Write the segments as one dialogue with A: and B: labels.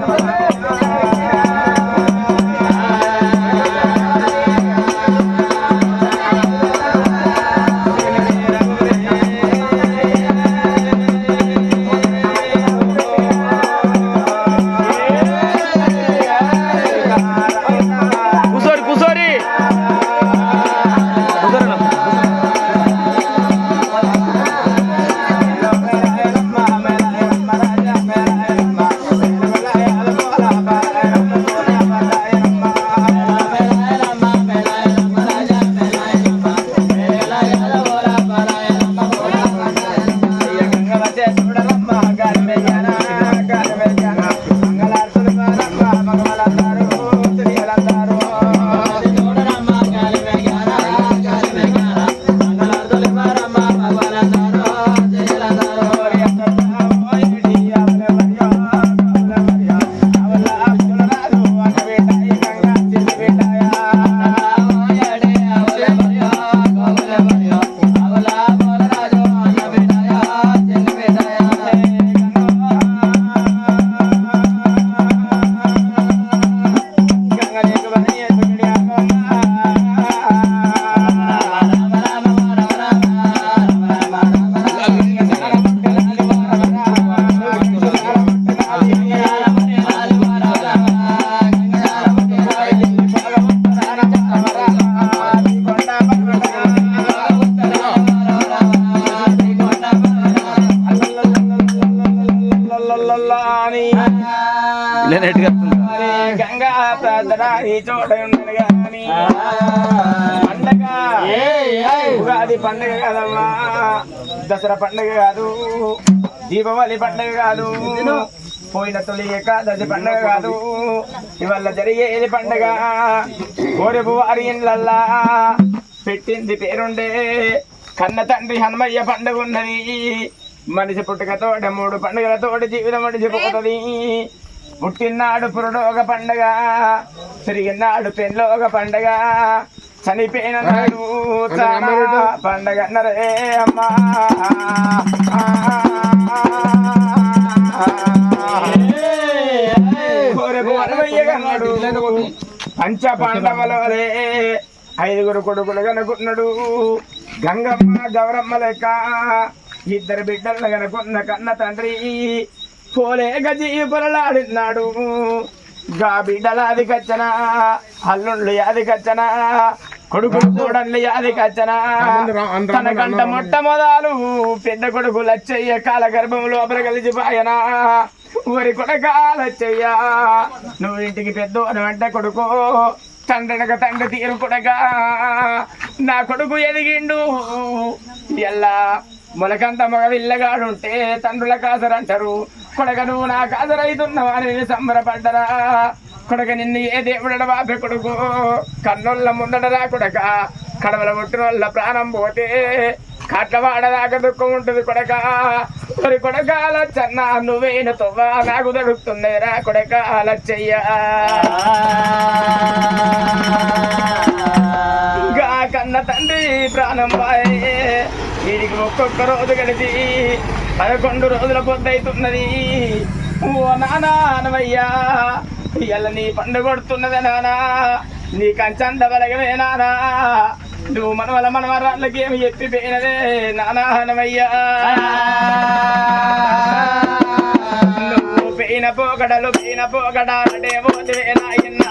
A: Amen. లేనట్టుగా
B: గంగా పండగ. ఉగాది పండగ కదమ్మా. దసరా పండగ కాదు. దీపావళి పండగ కాదు. పోయిన తొలి ఏకాదశి పండగ కాదు. ఇవాళ జరిగేది పండగ. కోరెపు వారి ఇండ్లల్లా పెట్టింది పేరుండే. కన్న తండ్రి హనుమయ్య పండుగ ఉన్నది. మనిషి పుట్టుకతోట మూడు పండుగలతోటి జీవితం మడిచిపోతుంది. పుట్టినాడు పురుడు ఒక పండగ తిరిగినాడు పెళ్ళి ఒక పండగ చనిపోయిన నాడు చాలా పండగ అన్నరే అమ్మా. పంచ పాండవలోరే ఐదుగురు కొడుకులు కనుకున్నాడు. గంగమ్మ గౌరమ్మ లెక్క ఇద్దరు బిడ్డలను కనుకున్న కన్న తండ్రి పోలే గజీ పొరలాడినాడు గా బిడ్డల అది కచ్చన అల్లుళ్ళు యాది కచ్చన కొడుకులు చూడండి యాది కచ్చన. తనకంట మొట్టమొదలు పెద్ద కొడుకు లచ్చయ్య కాల గర్భంలో లోపల కలిసిపోయనా ఊరి కొడక లచ్చయ్య నువ్వు ఇంటికి పెద్ద అంటే కొడుకు తండ్రినక తండ్రి తీరు కొడగా నా కొడుకు ఎదిగిండు. ఎల్లా మొలకంత మగ విల్లగాడుంటే తండ్రుల కాసరంటారు. కొడక నువ్వు నా కాసరైతున్నావా సంబరపడ్డరా. కొడక నిన్ను ఏ దేవుడ బాబె కొడుకు? కన్నుళ్ళ ముందడరా కొడక. కడవల ముట్టిన ప్రాణం పోతే కట్లవాడదాకా దుఃఖం ఉంటుంది కొడక. మరి కొడకాల చన్న నువ్వేను తొవ్వ నాకు దొరుకుతుందేరా కొడక చెయ్య ఇంకా కన్న తండ్రి ప్రాణం పాయే. వీడికి ఒక్కొక్క రోజు కలిసి పదకొండు రోజుల పొద్దైతున్నది ఓ నానా అనవయ్యా ఇవాళ నీ పండు కొడుతున్నది నానా. నీ కంచంద బలగమే నానా. నువ్వు మన వల్ల మనవల మనవరాళ్ళకి ఏమి చెప్పిపోయినదే నానా అనవయ్యా నువ్వు పైన పోగడలు పైన పోగడాలంటే పోతే నాయన్నా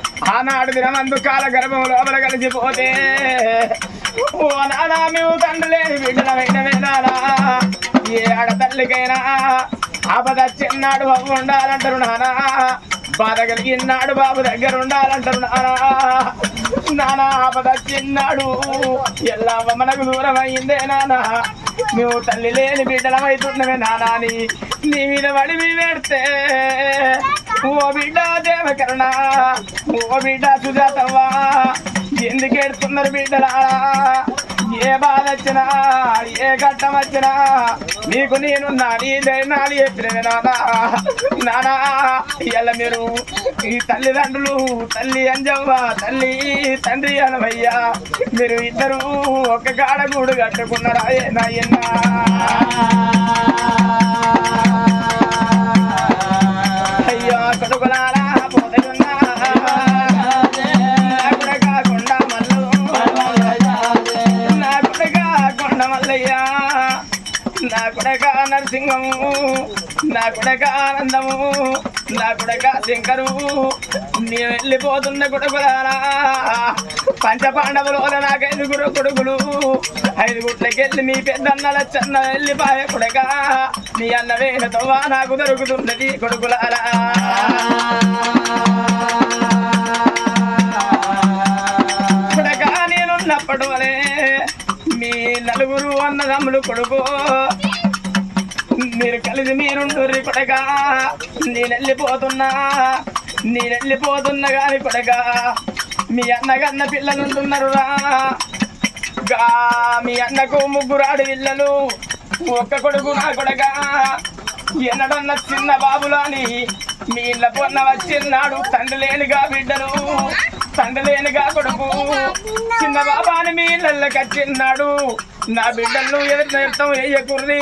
B: ఆనాడు దినమందు కాల గర్భం లోపల కలిసిపోతే ఓ నానా మేము తండ్రి లేని బిడ్డల వెంటనే నానా ఏ ఆడతల్లికైనా ఆపద చిన్నాడు బాబు ఉండాలంటారు నానా. బాధ కలిగిన్నాడు బాబు దగ్గర ఉండాలంటారు నానా. నానా ఆపద చిన్నాడు ఎల్లా మనకు దూరం అయిందే నానా. మేము తల్లి లేని బిడ్డలమైతున్నవే నానా అని నీ మీద పడి మీ పెడితే ఓ బిడ్డ దేవకరణ ఓ బిడ్డ సుజాతవ్వా. ఎందుకు బిడ్డలా ఏ బాధ వచ్చినా ఏ ఘట్టం వచ్చినా నీకు నేను నీ దైనాలు చెప్పినవి నానా. నానా ఇలా మీరు ఈ తల్లిదండ్రులు తల్లి అంజవ్వ తల్లి తండ్రి అనవయ్యా. మీరు ఇద్దరు ఒక కాడ గూడు కట్టుకున్నారా? ఏ నాయన్నా నా కొడక ఆనందము నా కొడక శంకరు. నేను వెళ్ళిపోతున్న కొడుకులారా పంచ పాండవులు నాకు ఐదుగురు కొడుకులు. ఐదుగుట్లకెళ్ళి మీ పెద్దన్నల చెన్న వెళ్ళిపాయ కొడక నీ అన్న వేలతో నాకు దొరుకుతున్నది కొడుకులారా. కొడక నేనున్నప్పటి వలే మీ నలుగురు అన్నదమ్ములు కొడుకు. మీరు కలిసి మీరుంటుర్రి కొడక నేను వెళ్ళిపోతున్నా నేను వెళ్ళిపోతున్నా కానీ కొడగా మీ అన్నగన్న పిల్లలు ఉంటున్నారురా గా మీ అన్నకు ముగ్గురాడు పిల్లలు ఒక్క కొడుకు నా కొడగా. ఎన్నడన్న చిన్న బాబులాని మీ ఇళ్ళ పొన్న వచ్చిన్నాడు తండ్రి లేనిగా బిడ్డలు తండ్రి లేనిగా కొడుకు. చిన్న బాబాని మీ ఇళ్ళకి వచ్చిన్నాడు నా బిడ్డలు ఎదురు నేర్తం వేయకుర్రి.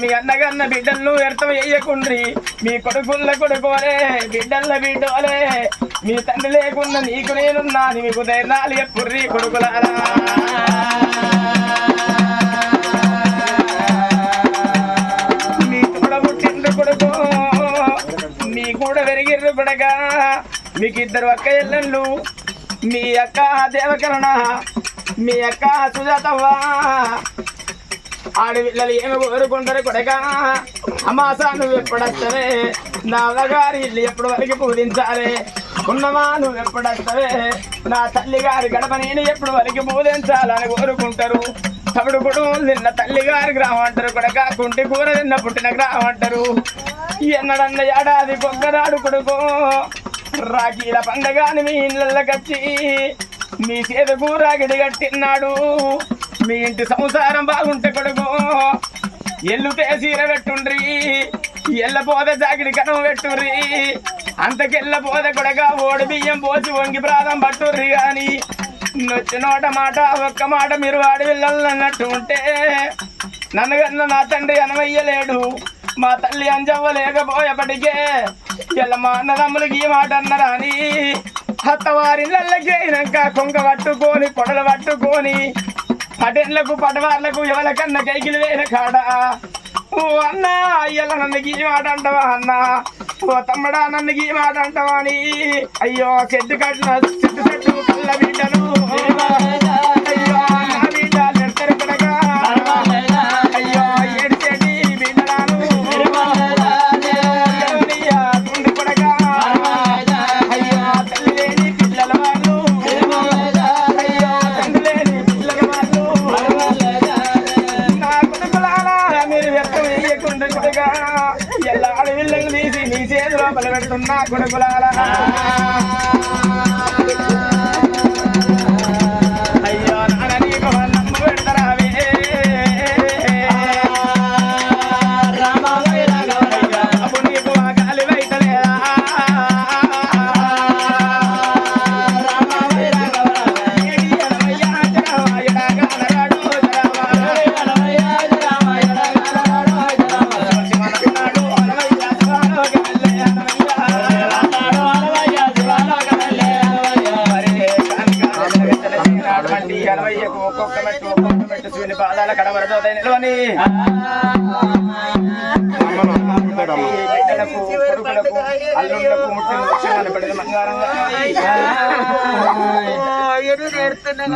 B: మీ అన్నగన్న బిడ్డలను వ్యర్థం వేయకుండ్రి మీ కొడుకుల్ల కొడుకోలే బిడ్డల బిడ్డోలే. మీ తండ్రి లేకుండా నీకు నేనున్నా అని మీకు ధైర్యాలు ఎప్పుర్రి కొడుకులారా. మీ కూడా పుట్టిండు కొడుకు మీ కూడా పెరిగిర్రు కొడక. మీకు ఇద్దరు అక్క ఎల్లండ్లు మీ అక్క దేవకరణ మీ అక్క సుజాతవ్వ. ఆడపిల్లలు ఏమి కోరుకుంటారు కొడక? అమాసా నువ్వు ఎప్పుడొస్తావే? నా అన్నగారి ఇల్లు ఎప్పుడు వరకు పూజించాలి? ఉన్నమా నువ్వు ఎప్పుడొస్తావే? నా తల్లి గారి గడప నేను ఎప్పుడు వరకు పూజించాలని కోరుకుంటారు. తమిడు కూడా నిన్న తల్లి గారి గ్రామం అంటారు. కొడక కుంటి కూర నిన్న పుట్టిన గ్రామం అంటారు. ఎన్నడన్న ఏడాది కొక్కరాడు కొడుకు. రాఖీల పండగాని మీ ఇళ్ళకి వచ్చి మీ చేతుకు రాగిడి కట్టినాడు మీ ఇంటి సంసారం బాగుంటే కొడుకు. ఎల్లుతే సీర పెట్టుండ్రి. ఎల్ల పోద జాకిడి కనం పెట్టుర్రి. అంతకెళ్ళ పోద కొడక ఓడి బియ్యం పోసి వంగి ప్రాణం పట్టుర్రి కానీ నొచ్చి నోట మాట ఒక్క మాట మీరు వాడి పిల్లలు అన్నట్టు ఉంటే నన్ను కన్నా నా తండ్రి అనవయ్యలేడు. మా తల్లి అంజవ్వ లేకపోయేపటికే ఇలా మా అన్నదమ్ములకి ఈ మాట అన్నరా అని అత్తవారిళ్ళకి అయినాక కొంగ పట్టుకొని కొడలు పట్టుకొని పటేళ్ళకు పటవార్లకు ఎవరికన్న కైకిలు వేల కాడ? ఓ అన్న అయ్యల నన్ను గీ మాట అంటావా అన్న? ఓ తమ్ముడా నన్ను గీ మాట అంటావా అని? అయ్యో చెట్టు కట్టిన చెట్టు చెట్టు కళ్ళ బిడ్డను అల్లుళ్ళకు ముట్టిన లక్షణాలు పెడితే బంగారంగా
A: ఎడు నేర్తున్నా